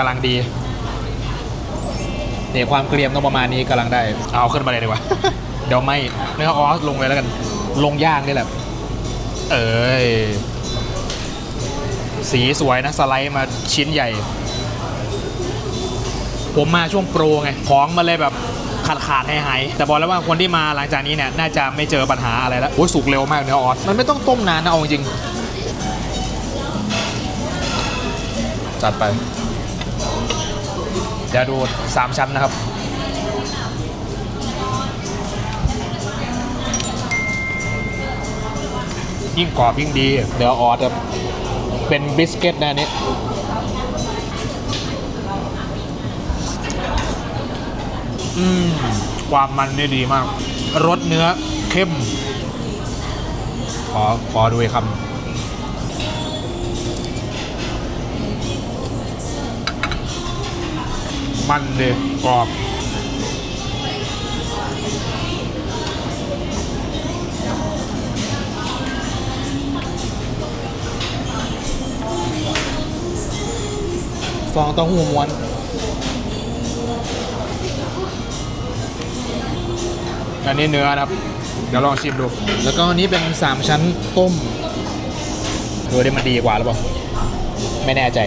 กำลังดีเนี่ยความเกรียมต้องประมาณนี้กำลังได้ เอาขึ้นมาเลยดีกว่า เดี๋ยวไม่เนื้อออสลงเลยแล้วกัน ลงย่างนี่แหละ เอ้ย สีสวยนะสไลด์มาชิ้นใหญ่ ผมมาช่วงโปรไง ของมาเลยแบบขาดขาดหายหายๆแต่บอกแล้วว่าคนที่มาหลังจากนี้เนี่ย น่าจะไม่เจอปัญหาอะไรแล้ว โอ้ยสุกเร็วมากเนื้อออส มันไม่ต้องต้มนานนะเอาจริงๆจัดไป เดี๋ยวดู3ชั้นนะครับ ยิ่งกรอบยิ่งดี เดี๋ยวออสครับเป็นบิสกิตนะนี้ความมันนี่ดีมาก รสเนื้อเข้ม ขอ ขอดูคำ มันเลยกรอบฟองเต้าหู้ม้วนอันนี้เนื้อนะครับ เดี๋ยวลองชิมดู แล้วก็อันนี้เป็น3ชั้นต้มดูได้มันดีกว่าหรือเปล่า ไม่แน่ใจ